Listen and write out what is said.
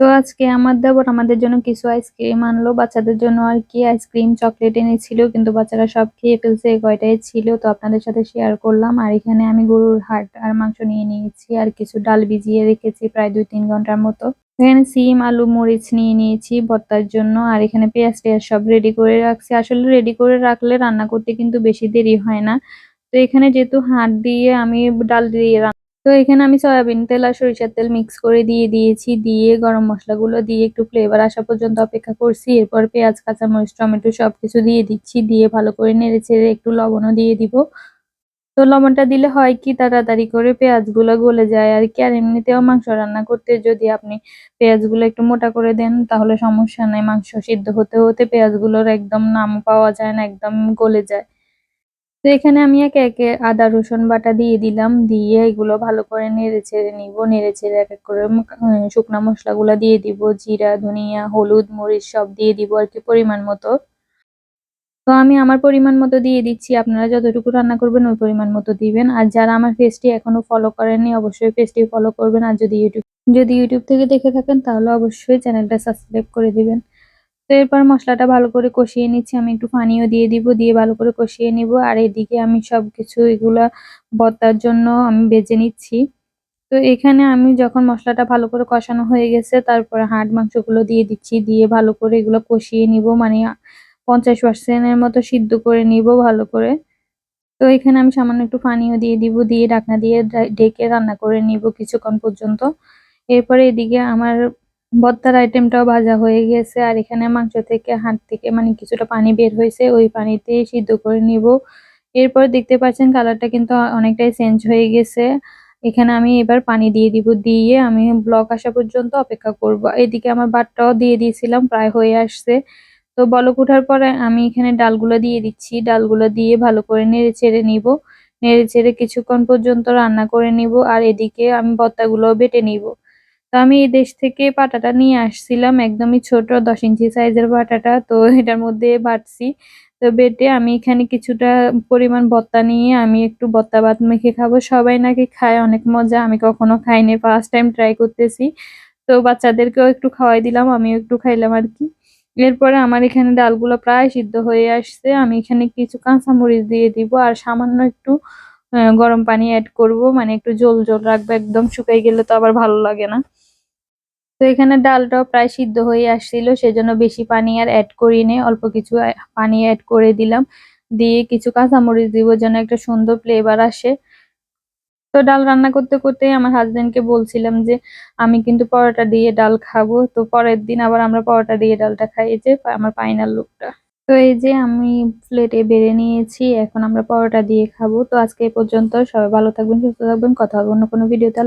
তো আজকে আমার দেবর আমাদের জন্য কিছু আইসক্রিম আনলো। বাচ্চাদের জন্য আর কি আইসক্রিম চকলেট এনেছিল, কিন্তু বাচ্চারা সব খেয়ে ফেলছে কয়টাই ছিল। তো আপনাদের সাথে শেয়ার করলাম। আর এখানে আমি গরুর হাট আর মাংস নিয়ে নিয়েছি আর কিছু ডাল ভিজিয়ে রেখেছি প্রায় দুই তিন ঘণ্টার মতো। এখানে সিম, আলু, মরিচ নিয়ে নিয়েছি ভর্তার জন্য। আর এখানে পেঁয়াজ টেয়াজ সব রেডি করে রাখছি। আসলে রেডি করে রাখলে রান্না করতে কিন্তু বেশি দেরি হয় না। তো এখানে যেহেতু হাট দিয়ে আমি ডাল দিয়ে তো এখানে আমি সয়াবিন তেল আর সরিষার তেল মিক্স করে দিয়ে দিয়েছি, দিয়ে গরম মশলাগুলো দিয়ে একটু ফ্লেভার আসা পর্যন্ত অপেক্ষা করছি। এরপর পেঁয়াজ, কাঁচামরিচ, টমেটো সবকিছু দিয়ে দিচ্ছি, দিয়ে ভালো করে নেড়ে ছেড়ে একটু লবণও দিয়ে দিব। তো লবণটা দিলে হয় কি, তাড়াতাড়ি করে পেঁয়াজগুলো গলে যায়। আর কি, আর এমনিতেও মাংস রান্না করতে যদি আপনি পেঁয়াজগুলো একটু মোটা করে দেন, তাহলে সমস্যা নাই। মাংস সিদ্ধ হতে হতে পেঁয়াজগুলোর একদম নাম পাওয়া যায় না, একদম গলে যায়। তো এখানে আমি একে একে আদা, রসুন বাটা দিয়ে দিলাম। দিয়ে এগুলো ভালো করে নেড়ে ছেড়ে নিব। নেড়ে ছেড়ে এক এক করে শুকনো মশলাগুলো দিয়ে দিব। জিরা, ধনিয়া, হলুদ, মরিচ সব দিয়ে দিব আর কি পরিমাণ মতো। তো আমি আমার পরিমাণ মতো দিয়ে দিচ্ছি। আপনারা যতটুকু রান্না করবেন ওই পরিমাণ মতো দিবেন। আর যারা আমার পেজটি এখনও ফলো করেননি, অবশ্যই পেজটি ফলো করবেন। আর যদি ইউটিউব যদি ইউটিউব থেকে দেখে থাকেন, তাহলে অবশ্যই চ্যানেলটা সাবস্ক্রাইব করে দিবেন। তো এরপর মশলাটা ভালো করে কষিয়ে নিচ্ছি। আমি একটু পানিও দিয়ে দিব, দিয়ে ভালো করে কষিয়ে নিব। আর এদিকে আমি সব কিছু এগুলা বত্তার জন্য আমি বেজে নিচ্ছি। তো এখানে আমি যখন মশলাটা ভালো করে কষানো হয়ে গেছে, তারপরে হাড় মাংসগুলো দিয়ে দিচ্ছি। দিয়ে ভালো করে এগুলো কষিয়ে নিব মানে পঞ্চাশ পার্সেন্টের মতো সিদ্ধ করে নিব ভালো করে। তো এখানে আমি সামান্য একটু পানিও দিয়ে দিব, দিয়ে ঢাকনা দিয়ে ঢেকে রান্না করে নিব কিছুক্ষণ পর্যন্ত। এরপরে এদিকে আমার ভর্তার আইটেমটাও ভাজা হয়ে গেছে। আর এখানে মাংস থেকে হাত থেকে মানে কিছুটা পানি বের হয়েছে, ওই পানিতে সিদ্ধ করে নিব। এরপর দেখতে পাচ্ছেন কালারটা কিন্তু অনেকটাই চেঞ্জ হয়ে গেছে। এখানে আমি এবার পানি দিয়ে দিব, দিয়ে আমি ব্লক আসা পর্যন্ত অপেক্ষা করব। এদিকে আমার বাটটাও দিয়ে দিয়েছিলাম, প্রায় হয়ে আসছে। তো বলক ওঠার পরে আমি এখানে ডালগুলো দিয়ে দিচ্ছি। ডালগুলো দিয়ে ভালো করে নেড়ে ছেড়ে নিব। নেড়ে ছেড়ে কিছুক্ষণ পর্যন্ত রান্না করে নিব। আর এদিকে আমি ভর্তাগুলো বেটে নিব। তো আমি এই দেশ থেকে পাটাটা নিয়ে আসছিলাম, একদমই ছোট, দশ ইঞ্চি সাইজের পাটাটা, তো এটার মধ্যে বাটছি। তো বেটে আমি এখানে কিছুটা পরিমাণ বত্তা নিয়ে আমি একটু ভত্তা ভাত মেখে খাব। সবাই নাকি খায়, অনেক মজা, আমি কখনো খাইনি ফার্স্ট টাইম ট্রাই করতেছি। তো বাচ্চাদেরকেও একটু খাওয়াই দিলাম, আমিও একটু খাইলাম আর কি। এরপরে আমার এখানে ডালগুলো প্রায় সিদ্ধ হয়ে আসছে, আমি এখানে কিছু কাঁচামরিচ দিয়ে দিব আর সামান্য একটু গরম পানি অ্যাড করব মানে একটু জল জল রাখব, একদম শুকাই গেলে তো আবার ভালো লাগে না। তো এখানে ডালটাও প্রায় সিদ্ধ হয়ে আসছিল, সেজন্য বেশি পানি আর অ্যাড করি নে অল্প কিছু পানি অ্যাড করে দিলাম। দিয়ে কিছু কাঁচামরিচ দিব যেন একটা সুন্দর ফ্লেভার আসে। তো ডাল রান্না করতে করতে আমার হাজবেন্ডকে বলছিলাম যে, আমি কিন্তু পরোটা দিয়ে ডাল খাব। তো পরের দিন আবার আমরা পরোটা দিয়ে ডালটা খাই যে আমার পাইনাল লুকটা তো এই যে আমি প্লেটে বেড়ে নিয়েছি, এখন আমরা পরোটা দিয়ে খাব। তো আজকে এই পর্যন্ত সবাই ভালো থাকবেন, সুস্থ থাকবেন, কথা হবে অন্য কোনো ভিডিও ভিডিওতে